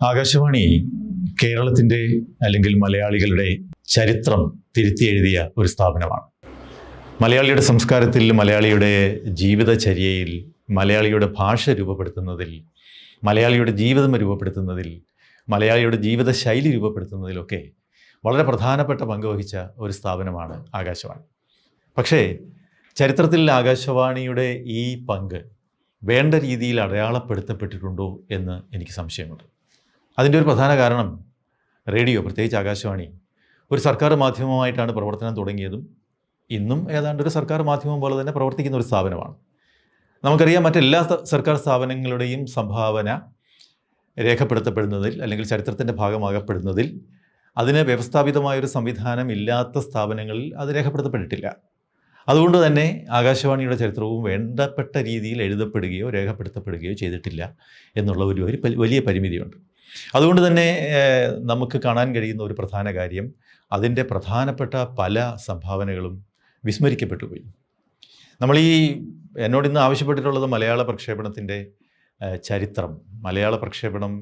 ആകാശവാണി കേരളത്തിന്റെ അല്ലെങ്കിൽ മലയാളികളുടെ ചരിത്രം തിരുത്തി എഴുതിയ ഒരു സ്ഥാപനമാണ്. മലയാളിയുടെ സംസ്കാരത്തിൽ മലയാളിയുടെ ജീവിതചര്യയിൽ മലയാളിയുടെ ഭാഷ രൂപപ്പെടുത്തുന്നതിൽ മലയാളിയുടെ ജീവിതം രൂപപ്പെടുത്തുന്നതിൽ മലയാളിയുടെ ജീവിതശൈലി രൂപപ്പെടുത്തുന്നതിലൊക്കെ വളരെ പ്രധാനപ്പെട്ട പങ്ക് വഹിച്ച ഒരു സ്ഥാപനമാണ് ആകാശവാണി. പക്ഷേ ചരിത്രത്തിൽ ആകാശവാണിയുടെ ഈ പങ്ക് വേണ്ട രീതിയിൽ അടയാളപ്പെടുത്തപ്പെട്ടിട്ടുണ്ടോ എന്ന് എനിക്ക് സംശയമുണ്ട്. അതിന്റെ ഒരു പ്രധാന കാരണം റേഡിയോ പ്രത്യേകിച്ച് ആകാശവാണി ഒരു സർക്കാർ മാധ്യമമായിട്ടാണ് പ്രവർത്തനം തുടങ്ങിയതും ഇന്നും ഏതാണ്ട് ഒരു സർക്കാർ മാധ്യമം പോലെ തന്നെ പ്രവർത്തിക്കുന്ന ഒരു സ്ഥാപനമാണ്. നമുക്കറിയാം മറ്റെല്ലാ സർക്കാർ സ്ഥാപനങ്ങളുടെയും സംഭാവന രേഖപ്പെടുത്തപ്പെടുന്നതിൽ അല്ലെങ്കിൽ ചരിത്രത്തിന്റെ ഭാഗമാകപ്പെടുന്നതിൽ അതിന് വ്യവസ്ഥാപിതമായൊരു സംവിധാനം ഇല്ലാത്ത സ്ഥാപനങ്ങളിൽ അത് രേഖപ്പെടുത്തപ്പെട്ടിട്ടില്ല. അതുകൊണ്ട് തന്നെ ആകാശവാണിയുടെ ചരിത്രവും വേണ്ടപ്പെട്ട രീതിയിൽ എഴുതപ്പെടുകയോ രേഖപ്പെടുത്തപ്പെടുകയോ ചെയ്തിട്ടില്ല എന്നുള്ള ഒരു വലിയ പരിമിതിയുണ്ട്. അതുകൊണ്ട് തന്നെ നമുക്ക് കാണാൻ കഴിയുന്ന ഒരു പ്രധാന കാര്യം അതിന്റെ പ്രധാനപ്പെട്ട പല സംഭാവനകളും വിസ്മരിക്കപ്പെട്ടു പോയി. നമ്മൾ ഈ എന്നോട് ഇന്ന് ആവശ്യപ്പെട്ടിട്ടുള്ളത് മലയാള പ്രക്ഷേപണത്തിന്റെ ചരിത്രം മലയാള പ്രക്ഷേപണം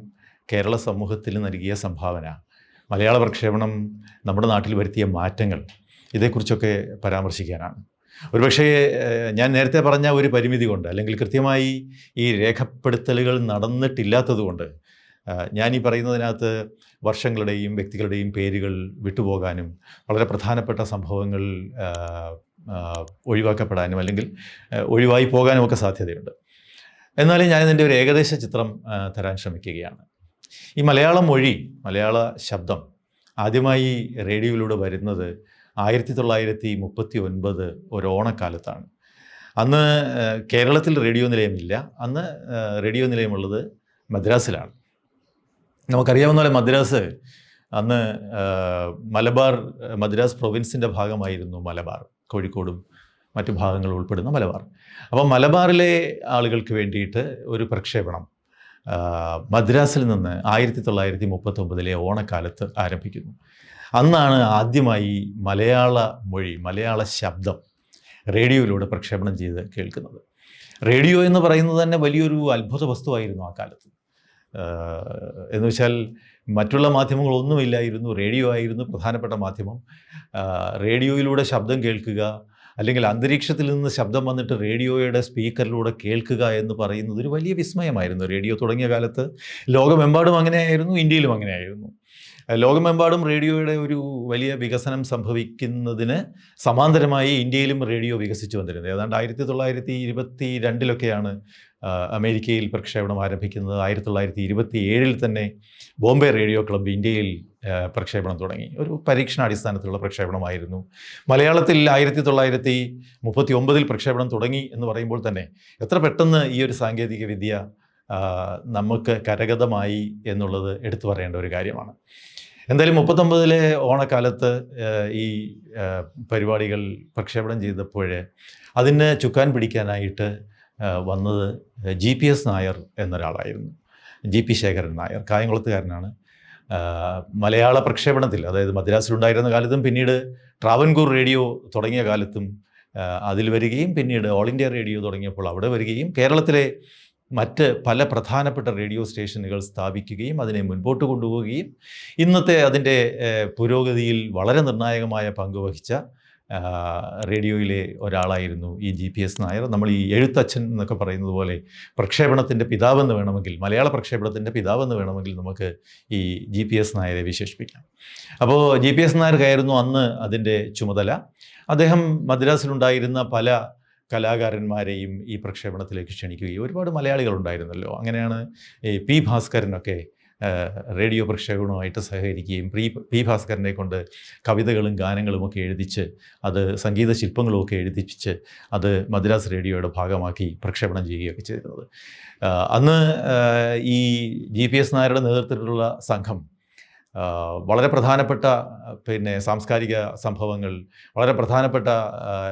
കേരള സമൂഹത്തിൽ നൽകിയ സംഭാവന മലയാള പ്രക്ഷേപണം നമ്മുടെ നാട്ടിൽ വരുത്തിയ മാറ്റങ്ങൾ ഇതേക്കുറിച്ചൊക്കെ പരാമർശിക്കാനാണ്. ഒരുപക്ഷേ ഞാൻ നേരത്തെ പറഞ്ഞ ഒരു പരിമിതി കൊണ്ട് അല്ലെങ്കിൽ കൃത്യമായി ഈ രേഖപ്പെടുത്തലുകൾ നടന്നിട്ടില്ലാത്തതുകൊണ്ട് ഞാൻ ഈ പറയുന്നതിനകത്ത് വർഷങ്ങളുടെയും വ്യക്തികളുടെയും പേരുകൾ വിട്ടുപോകാനും വളരെ പ്രധാനപ്പെട്ട സംഭവങ്ങൾ ഒഴിവാക്കപ്പെടാനും അല്ലെങ്കിൽ ഒഴിവായി പോകാനും ഒക്കെ സാധ്യതയുണ്ട്. എന്നാലും ഞാനിതിന്റെ ഒരു ഏകദേശ ചിത്രം തരാൻ ശ്രമിക്കുകയാണ്. ഈ മലയാള മൊഴി മലയാള ശബ്ദം ആദ്യമായി റേഡിയോയിലൂടെ വരുന്നത് ആയിരത്തി തൊള്ളായിരത്തി മുപ്പത്തി ഒൻപത് ഒരു ഓണക്കാലത്താണ് അന്ന് കേരളത്തിൽ റേഡിയോ നിലയമില്ല. അന്ന് റേഡിയോ നിലയമുള്ളത് മദ്രാസിലാണ്. നമുക്കറിയാവുന്ന മദ്രാസ് അന്ന് മലബാർ മദ്രാസ് പ്രൊവിൻസിന്റെ ഭാഗമായിരുന്നു മലബാർ. കോഴിക്കോടും മറ്റു ഭാഗങ്ങൾ ഉൾപ്പെടുന്ന മലബാർ. അപ്പം മലബാറിലെ ആളുകൾക്ക് വേണ്ടിയിട്ട് ഒരു പ്രക്ഷേപണം മദ്രാസിൽ നിന്ന് ആയിരത്തി തൊള്ളായിരത്തി മുപ്പത്തൊമ്പതിലെ ഓണക്കാലത്ത് ആരംഭിക്കുന്നു. അന്നാണ് ആദ്യമായി മലയാള മൊഴി മലയാള ശബ്ദം റേഡിയോയിലൂടെ പ്രക്ഷേപണം ചെയ്ത് കേൾക്കുന്നത്. റേഡിയോ എന്ന് പറയുന്നത് തന്നെ വലിയൊരു അത്ഭുത വസ്തുവായിരുന്നു ആ കാലത്ത്. എന്ന് വെച്ചാൽ മറ്റുള്ള മാധ്യമങ്ങളൊന്നുമില്ലായിരുന്നു. റേഡിയോ ആയിരുന്നു പ്രധാനപ്പെട്ട മാധ്യമം. റേഡിയോയിലൂടെ ശബ്ദം കേൾക്കുക അല്ലെങ്കിൽ അന്തരീക്ഷത്തിൽ നിന്ന് ശബ്ദം വന്നിട്ട് റേഡിയോയുടെ സ്പീക്കറിലൂടെ കേൾക്കുക എന്ന് പറയുന്നത് ഒരു വലിയ വിസ്മയമായിരുന്നു. റേഡിയോ തുടങ്ങിയ കാലത്ത് ലോകമെമ്പാടും അങ്ങനെയായിരുന്നു ഇന്ത്യയിലും അങ്ങനെയായിരുന്നു. ലോകമെമ്പാടും റേഡിയോയുടെ ഒരു വലിയ വികസനം സംഭവിക്കുന്നതിന് സമാന്തരമായി ഇന്ത്യയിലും റേഡിയോ വികസിച്ചു വന്നിരുന്നത്. ഏതാണ്ട് ആയിരത്തി തൊള്ളായിരത്തി ഇരുപത്തി രണ്ടിലൊക്കെയാണ് അമേരിക്കയിൽ പ്രക്ഷേപണം ആരംഭിക്കുന്നത്. ആയിരത്തി തൊള്ളായിരത്തി ഇരുപത്തി ഏഴിൽ തന്നെ ബോംബെ റേഡിയോ ക്ലബ്ബ് ഇന്ത്യയിൽ പ്രക്ഷേപണം തുടങ്ങി. ഒരു പരീക്ഷണാടിസ്ഥാനത്തിലുള്ള പ്രക്ഷേപണമായിരുന്നു. മലയാളത്തിൽ ആയിരത്തി തൊള്ളായിരത്തി മുപ്പത്തി ഒമ്പതിൽ പ്രക്ഷേപണം തുടങ്ങി എന്ന് പറയുമ്പോൾ തന്നെ എത്ര പെട്ടെന്ന് ഈ ഒരു സാങ്കേതിക വിദ്യ നമുക്ക് കരഗതമായി എന്നുള്ളത് എടുത്തു പറയേണ്ട ഒരു കാര്യമാണ്. എന്തായാലും മുപ്പത്തൊമ്പതിലെ ഓണക്കാലത്ത് ഈ പരിപാടികൾ പ്രക്ഷേപണം ചെയ്തപ്പോൾ അതിന് ചുക്കാൻ പിടിക്കാനായിട്ട് വന്നത് ജി പി എസ് നായർ എന്നൊരാളായിരുന്നു. ജി പി ശേഖരൻ നായർ കായംകുളത്തുകാരനാണ്. മലയാള പ്രക്ഷേപണത്തിൽ അതായത് മദ്രാസിലുണ്ടായിരുന്ന കാലത്തും പിന്നീട് ട്രാവൻകൂർ റേഡിയോ തുടങ്ങിയ കാലത്തും അതിൽ വരികയും പിന്നീട് ഓൾ ഇന്ത്യ റേഡിയോ തുടങ്ങിയപ്പോൾ അവിടെ വരികയും കേരളത്തിലെ മറ്റ് പല പ്രധാനപ്പെട്ട റേഡിയോ സ്റ്റേഷനുകൾ സ്ഥാപിക്കുകയും അതിനെ മുൻപോട്ട് കൊണ്ടുപോവുകയും ഇന്നത്തെ അതിന്റെ പുരോഗതിയിൽ വളരെ നിർണായകമായ പങ്ക് വഹിച്ച റേഡിയോയിലെ ഒരാളായിരുന്നു ഈ ജി പി എസ് നായർ. നമ്മൾ ഈ എഴുത്തച്ഛൻ എന്നൊക്കെ പറയുന്നത് പോലെ പ്രക്ഷേപണത്തിന്റെ പിതാവെന്ന് വേണമെങ്കിൽ മലയാള പ്രക്ഷേപണത്തിന്റെ പിതാവെന്ന് വേണമെങ്കിൽ നമുക്ക് ഈ ജി പി എസ് നായരെ വിശേഷിപ്പിക്കാം. അപ്പോൾ ജി പി എസ് നായർക്കായിരുന്നു അന്ന് അതിന്റെ ചുമതല. അദ്ദേഹം മദ്രാസിലുണ്ടായിരുന്ന പല കലാകാരന്മാരെയും ഈ പ്രക്ഷേപണത്തിലേക്ക് ക്ഷണിക്കുകയും ഒരുപാട് മലയാളികളുണ്ടായിരുന്നല്ലോ. അങ്ങനെയാണ് ഈ പി ഭാസ്കരനൊക്കെ റേഡിയോ പ്രക്ഷേപണവുമായിട്ട് സഹകരിക്കുകയും പ്രീ പി ഭാസ്കരനെ കൊണ്ട് കവിതകളും ഗാനങ്ങളും ഒക്കെ എഴുതിച്ച് അത് സംഗീത ശില്പങ്ങളും ഒക്കെ എഴുതിപ്പിച്ച് അത് മദ്രാസ് റേഡിയോയുടെ ഭാഗമാക്കി പ്രക്ഷേപണം ചെയ്യുകയൊക്കെ ചെയ്തിരുന്നത്. അന്ന് ഈ ജി പി എസ് നായരുടെ നേതൃത്വത്തിലുള്ള സംഘം വളരെ പ്രധാനപ്പെട്ട പിന്നെ സാംസ്കാരിക സംഭവങ്ങൾ വളരെ പ്രധാനപ്പെട്ട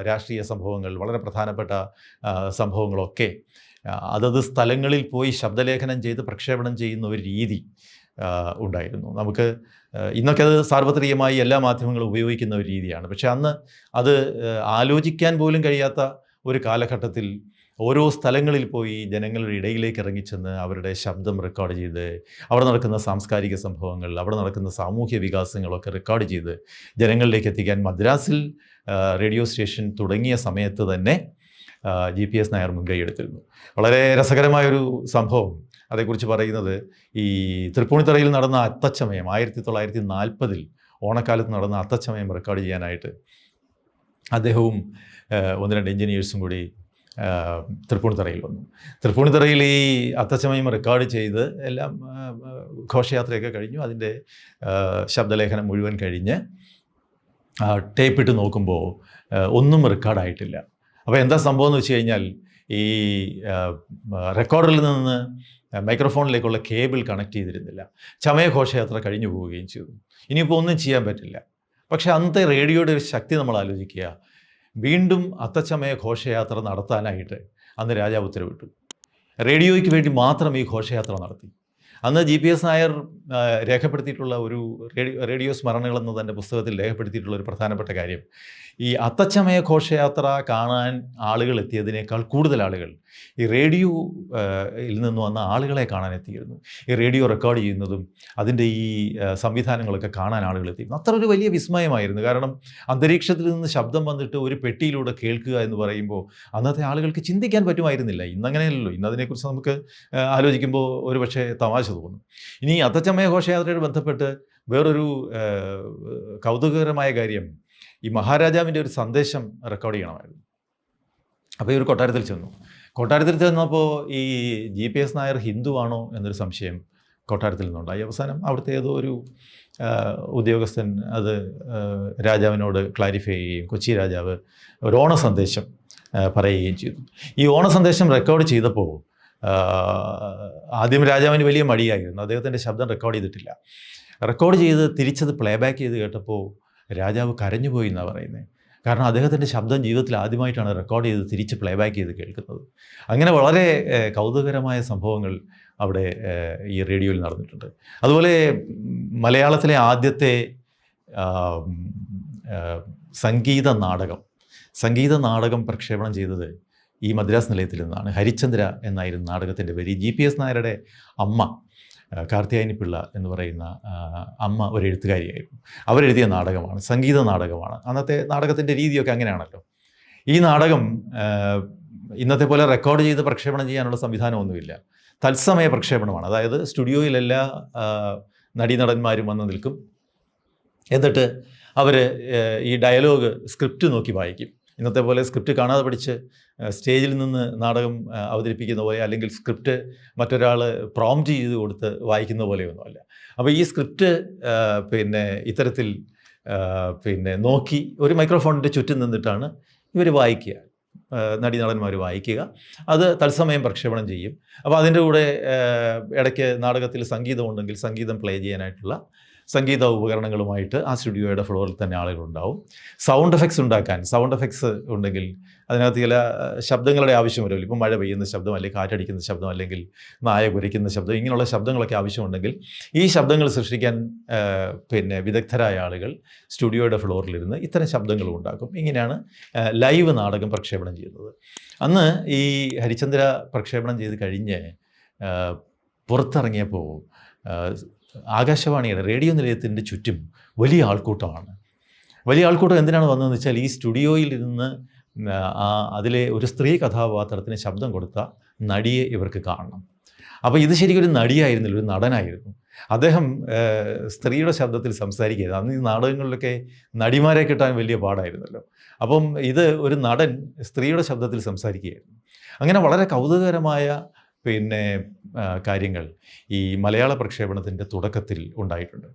രാഷ്ട്രീയ സംഭവങ്ങൾ വളരെ പ്രധാനപ്പെട്ട സംഭവങ്ങളൊക്കെ അതത് സ്ഥലങ്ങളിൽ പോയി ശബ്ദലേഖനം ചെയ്ത് പ്രക്ഷേപണം ചെയ്യുന്ന ഒരു രീതി ഉണ്ടായിരുന്നു. നമുക്ക് ഇന്നൊക്കെ അത് സാർവത്രികമായി എല്ലാ മാധ്യമങ്ങളും ഉപയോഗിക്കുന്ന ഒരു രീതിയാണ്. പക്ഷേ അന്ന് അത് ആലോചിക്കാൻ പോലും കഴിയാത്ത ഒരു കാലഘട്ടത്തിൽ ഓരോ സ്ഥലങ്ങളിൽ പോയി ജനങ്ങളുടെ ഇടയിലേക്ക് ഇറങ്ങിച്ചെന്ന് അവരുടെ ശബ്ദം റെക്കോർഡ് ചെയ്ത് അവിടെ നടക്കുന്ന സാംസ്കാരിക സംഭവങ്ങൾ അവിടെ നടക്കുന്ന സാമൂഹ്യ വികാസങ്ങളൊക്കെ റെക്കോർഡ് ചെയ്ത് ജനങ്ങളിലേക്ക് എത്തിക്കാൻ മദ്രാസിൽ റേഡിയോ സ്റ്റേഷൻ തുടങ്ങിയ സമയത്ത് തന്നെ ജി പി എസ് നായർ മുൻകൈ എടുത്തിരുന്നു. വളരെ രസകരമായൊരു സംഭവം. അതേക്കുറിച്ച് പറയുന്നത് ഈ തൃപ്പൂണിത്തറയിൽ നടന്ന അത്തച്ചമയം ആയിരത്തി തൊള്ളായിരത്തി നാൽപ്പതിൽ ഓണക്കാലത്ത് നടന്ന അത്തച്ചമയം റെക്കോർഡ് ചെയ്യാനായിട്ട് അദ്ദേഹവും ഒന്ന് രണ്ട് എഞ്ചിനീയേഴ്സും കൂടി തൃപ്പൂണിത്തറയിൽ വന്നു. തൃപ്പൂണിത്തറയിൽ ഈ അത്തച്ചമയം റെക്കോർഡ് ചെയ്ത് എല്ലാം ഘോഷയാത്രയൊക്കെ കഴിഞ്ഞു. അതിന്റെ ശബ്ദലേഖനം മുഴുവൻ കഴിഞ്ഞ് ടേപ്പിട്ട് നോക്കുമ്പോൾ ഒന്നും റെക്കോർഡായിട്ടില്ല അപ്പോൾ എന്താ സംഭവം എന്ന് വെച്ച് കഴിഞ്ഞാൽ ഈ റെക്കോർഡറിൽ നിന്ന് മൈക്രോഫോണിലേക്കുള്ള കേബിൾ കണക്ട് ചെയ്തിരുന്നില്ല. ചമയ ഘോഷയാത്ര കഴിഞ്ഞു പോവുകയും ചെയ്തു. ഇനിയിപ്പോൾ ഒന്നും ചെയ്യാൻ പറ്റില്ല. പക്ഷേ അന്നത്തെ റേഡിയോയുടെ ഒരു ശക്തി നമ്മൾ ആലോചിക്കുക. വീണ്ടും അത്തച്ചമയ ഘോഷയാത്ര നടത്താനായിട്ട് അന്ന് രാജാവ് ഉത്തരവിട്ടു. റേഡിയോയ്ക്ക് വേണ്ടി മാത്രം ഈ ഘോഷയാത്ര നടത്തി. അന്ന് ജി പി എസ് നായർ രേഖപ്പെടുത്തിയിട്ടുള്ള ഒരു റേഡിയോ സ്മരണകൾ എന്ന് തന്റെ പുസ്തകത്തിൽ രേഖപ്പെടുത്തിയിട്ടുള്ള ഒരു പ്രധാനപ്പെട്ട കാര്യം. ഈ അത്തച്ചമയ ഘോഷയാത്ര കാണാൻ ആളുകൾ എത്തിയതിനേക്കാൾ കൂടുതൽ ആളുകൾ ഈ റേഡിയോ ഇൽ നിന്ന് വന്ന ആളുകളെ കാണാൻ എത്തിയിരുന്നു. ഈ റേഡിയോ റെക്കോർഡ് ചെയ്യുന്നതും അതിന്റെ ഈ സംവിധാനങ്ങളൊക്കെ കാണാൻ ആളുകൾ എത്തിയിരുന്നു. അത്ര ഒരു വലിയ വിസ്മയമായിരുന്നു. കാരണം അന്തരീക്ഷത്തിൽ നിന്ന് ശബ്ദം വന്നിട്ട് ഒരു പെട്ടിയിലൂടെ കേൾക്കുക എന്ന് പറയുമ്പോൾ അന്നത്തെ ആളുകൾക്ക് ചിന്തിക്കാൻ പറ്റുമായിരുന്നില്ല. ഇന്നങ്ങനെയല്ലല്ലോ. ഇന്നതിനെക്കുറിച്ച് നമുക്ക് ആലോചിക്കുമ്പോൾ ഒരു പക്ഷേ തമാശ തോന്നും ഇനി അത്തച്ചമയ ഘോഷയാത്രയോട് ബന്ധപ്പെട്ട് വേറൊരു കൗതുകകരമായ കാര്യം ഈ മഹാരാജാവിന്റെ ഒരു സന്ദേശം റെക്കോർഡ് ചെയ്യണമായിരുന്നു. അപ്പോൾ ഈ ഒരു കൊട്ടാരത്തിൽ ചെന്നു. കൊട്ടാരത്തിൽ ചെന്നപ്പോൾ ഈ ജി പി എസ് നായർ ഹിന്ദുവാണോ എന്നൊരു സംശയം കൊട്ടാരത്തിൽ നിന്നുണ്ടായി. അവസാനം അവിടുത്തെ ഏതോ ഒരു ഉദ്യോഗസ്ഥൻ അത് രാജാവിനോട് ക്ലാരിഫൈ ചെയ്യുകയും കൊച്ചി രാജാവ് ഒരു ഓണ സന്ദേശം പറയുകയും ചെയ്തു. ഈ ഓണ സന്ദേശം റെക്കോർഡ് ചെയ്തപ്പോൾ ആദ്യം രാജാവിന് വലിയ മടിയായിരുന്നു. അദ്ദേഹത്തിന്റെ ശബ്ദം റെക്കോർഡ് ചെയ്തിട്ടില്ല. റെക്കോർഡ് ചെയ്ത് തിരിച്ചത് പ്ലേബാക്ക് ചെയ്ത് കേട്ടപ്പോൾ രാജാവ് കരഞ്ഞുപോയി എന്നാണ് പറയുന്നത് കാരണം അദ്ദേഹത്തിന്റെ ശബ്ദം ജീവിതത്തിൽ ആദ്യമായിട്ടാണ് റെക്കോർഡ് ചെയ്ത് തിരിച്ച് പ്ലേബാക്ക് ചെയ്ത് കേൾക്കുന്നത്. അങ്ങനെ വളരെ കൗതുകകരമായ സംഭവങ്ങൾ അവിടെ ഈ റേഡിയോയിൽ നടന്നിട്ടുണ്ട്. അതുപോലെ മലയാളത്തിലെ ആദ്യത്തെ സംഗീത നാടകം സംഗീത നാടകം പ്രക്ഷേപണം ചെയ്തത് ഈ മദ്രാസ് നിലയത്തിൽ നിന്നാണ്. ഹരിചന്ദ്ര എന്നായിരുന്നു നാടകത്തിന്റെ പേര്. ജി പി എസ് നായരുടെ അമ്മ കാർത്തിയായനി പിള്ള എന്ന് പറയുന്ന അമ്മ ഒരു എഴുത്തുകാരിയായിരുന്നു അവരെഴുതിയ നാടകമാണ് സംഗീത നാടകമാണ്. അന്നത്തെ നാടകത്തിന്റെ രീതിയൊക്കെ അങ്ങനെയാണല്ലോ. ഈ നാടകം ഇന്നത്തെ പോലെ റെക്കോർഡ് ചെയ്ത് പ്രക്ഷേപണം ചെയ്യാനുള്ള സംവിധാനമൊന്നുമില്ല. തത്സമയ പ്രക്ഷേപണമാണ്. അതായത് സ്റ്റുഡിയോയിൽ എല്ലാ നടീനടന്മാരും വന്ന് നിൽക്കും. എന്നിട്ട് അവർ ഈ ഡയലോഗ് സ്ക്രിപ്റ്റ് നോക്കി വായിക്കും. ഇന്നത്തെ പോലെ സ്ക്രിപ്റ്റ് കാണാതെ പഠിച്ച് സ്റ്റേജിൽ നിന്ന് നാടകം അവതരിപ്പിക്കുന്ന പോലെ അല്ലെങ്കിൽ സ്ക്രിപ്റ്റ് മറ്റൊരാൾ പ്രോംറ്റ് ചെയ്ത് കൊടുത്ത് വായിക്കുന്ന പോലെയൊന്നുമല്ല. അപ്പോൾ ഈ സ്ക്രിപ്റ്റ് പിന്നെ ഇത്തരത്തിൽ പിന്നെ നോക്കി ഒരു മൈക്രോഫോണിന്റെ ചുറ്റും നിന്നിട്ടാണ് ഇവർ വായിക്കുക. നടി നടീനടന്മാർ വായിക്കുക. അത് തത്സമയം പ്രക്ഷേപണം ചെയ്യും. അപ്പോൾ അതിന്റെ കൂടെ ഇടയ്ക്ക് നാടകത്തിൽ സംഗീതമുണ്ടെങ്കിൽ സംഗീതം പ്ലേ ചെയ്യാനായിട്ടുള്ള സംഗീത ഉപകരണങ്ങളുമായിട്ട് ആ സ്റ്റുഡിയോയുടെ ഫ്ലോറിൽ തന്നെ ആളുകളുണ്ടാവും. സൗണ്ട് എഫക്ട്സ് ഉണ്ടാക്കാൻ സൗണ്ട് എഫക്ട്സ് ഉണ്ടെങ്കിൽ അതിനകത്ത് ചില ശബ്ദങ്ങളുടെ ആവശ്യം വരുമല്ലോ ഇപ്പം മഴ പെയ്യുന്ന ശബ്ദം അല്ലെങ്കിൽ കാറ്റടിക്കുന്ന ശബ്ദം അല്ലെങ്കിൽ നായ കുരയ്ക്കുന്ന ശബ്ദം ഇങ്ങനെയുള്ള ശബ്ദങ്ങളൊക്കെ ആവശ്യമുണ്ടെങ്കിൽ ഈ ശബ്ദങ്ങൾ സൃഷ്ടിക്കാൻ പിന്നെ വിദഗ്ധരായ ആളുകൾ സ്റ്റുഡിയോയുടെ ഫ്ലോറിലിരുന്ന് ഇത്തരം ശബ്ദങ്ങളും ഉണ്ടാക്കും. ഇങ്ങനെയാണ് ലൈവ് നാടകം പ്രക്ഷേപണം ചെയ്യുന്നത്. അന്ന് ഈ ഹരിചന്ദ്ര പ്രക്ഷേപണം ചെയ്ത് കഴിഞ്ഞ് പുറത്തിറങ്ങിയപ്പോൾ ആകാശവാണിയുടെ റേഡിയോ നിലയത്തിന്റെ ചുറ്റും വലിയ ആൾക്കൂട്ടമാണ്. വലിയ ആൾക്കൂട്ടം എന്തിനാണ് വന്നതെന്ന് വെച്ചാൽ ഈ സ്റ്റുഡിയോയിൽ ഇരുന്ന് അതിലെ ഒരു സ്ത്രീ കഥാപാത്രത്തിന് ശബ്ദം കൊടുത്ത നടിയെ ഇവർക്ക് കാണണം. അപ്പോൾ ഇത് ശരിക്കും ഒരു നടിയായിരുന്നില്ല ഒരു നടനായിരുന്നു. അദ്ദേഹം സ്ത്രീയുടെ ശബ്ദത്തിൽ സംസാരിക്കുകയായിരുന്നു അന്ന് ഈ നാടകങ്ങളിലൊക്കെ നടിമാരെ കിട്ടാൻ വലിയ പാടായിരുന്നല്ലോ. അപ്പം ഇത് ഒരു നടൻ സ്ത്രീയുടെ ശബ്ദത്തിൽ സംസാരിക്കുകയായിരുന്നു. അങ്ങനെ വളരെ കൗതുകകരമായ പിന്നെ കാര്യങ്ങൾ ഈ മലയാള പ്രക്ഷേപണത്തിന്റെ തുടക്കത്തിൽ ഉണ്ടായിട്ടുണ്ട്.